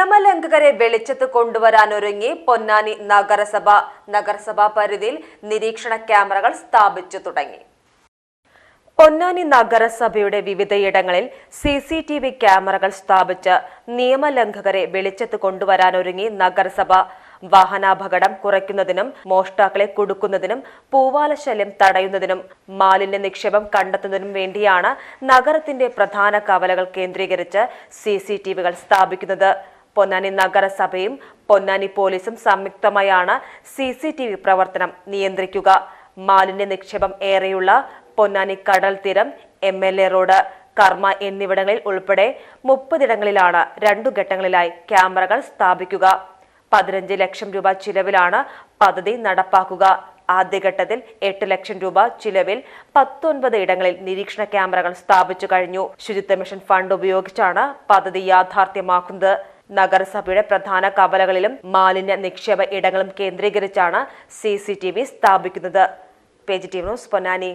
നിയമലംഘകരെ വെളിച്ചത്ത് കൊണ്ടുവരാനൊരുങ്ങി പൊന്നാനി നഗരസഭ നഗരസഭാ പരിധിയിൽ നിരീക്ഷണ ക്യാമറകൾ സ്ഥാപിച്ചു തുടങ്ങി. പൊന്നാനി നഗരസഭയുടെ വിവിധയിടങ്ങളിൽ സി സി ടി വി ക്യാമറകൾ സ്ഥാപിച്ച് നിയമലംഘകരെ വെളിച്ചത്ത് കൊണ്ടുവരാനൊരുങ്ങി നഗരസഭ. വാഹനാപകടം കുറയ്ക്കുന്നതിനും മോഷ്ടാക്കളെ കൊടുക്കുന്നതിനും പൂവാലശല്യം തടയുന്നതിനും മാലിന്യ നിക്ഷേപം കണ്ടെത്തുന്നതിനും വേണ്ടിയാണ് നഗരത്തിന്റെ പ്രധാന കവലകൾ കേന്ദ്രീകരിച്ച് സി സി ടി വികൾ സ്ഥാപിക്കുന്നത്. പൊന്നാനി നഗരസഭയും പൊന്നാനി പോലീസും സംയുക്തമായാണ് സി സി ടി വി പ്രവർത്തനം നിയന്ത്രിക്കുക. മാലിന്യ നിക്ഷേപം ഏറെയുള്ള പൊന്നാനി കടൽ തീരം എം എൽ എ റോഡ് കർമ്മ എന്നിവിടങ്ങളിൽ ഉൾപ്പെടെ മുപ്പതിടങ്ങളിലാണ് രണ്ടു ഘട്ടങ്ങളിലായി ക്യാമറകൾ സ്ഥാപിക്കുക. പതിനഞ്ച് ലക്ഷം രൂപ ചിലവിലാണ് പദ്ധതി നടപ്പാക്കുക. ആദ്യഘട്ടത്തിൽ എട്ട് ലക്ഷം രൂപ ചിലവിൽ പത്തൊൻപത് ഇടങ്ങളിൽ നിരീക്ഷണ ക്യാമറകൾ സ്ഥാപിച്ചു കഴിഞ്ഞു. ശുചിത്വ മിഷൻ ഫണ്ട് ഉപയോഗിച്ചാണ് പദ്ധതി യാഥാർത്ഥ്യമാക്കുന്നത്. നഗരസഭയുടെ പ്രധാന കവലകളിലും മാലിന്യ നിക്ഷേപ ഇടങ്ങളും കേന്ദ്രീകരിച്ചാണ് സി സി ടി വി സ്ഥാപിക്കുന്നത്. Page news Ponnani.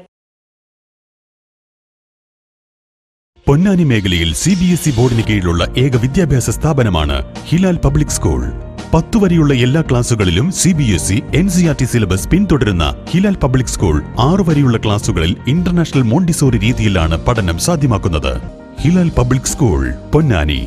പൊന്നാനി മേഖലയിൽ സി ബി എസ് ഇ ബോർഡിന് കീഴിലുള്ള ഏക വിദ്യാഭ്യാസ സ്ഥാപനമാണ് ഹിലാൽ പബ്ലിക് സ്കൂൾ. പത്തു വരെയുള്ള എല്ലാ ക്ലാസുകളിലും C B S E N C R T syllabus പിന്തുടരുന്ന ഹിലാൽ പബ്ലിക് സ്കൂൾ ആറു വരെയുള്ള ക്ലാസുകളിൽ ഇന്റർനാഷണൽ മോണ്ടിസോറി രീതിയിലാണ് പഠനം സാധ്യമാക്കുന്നത്. Hilal public school Ponnani.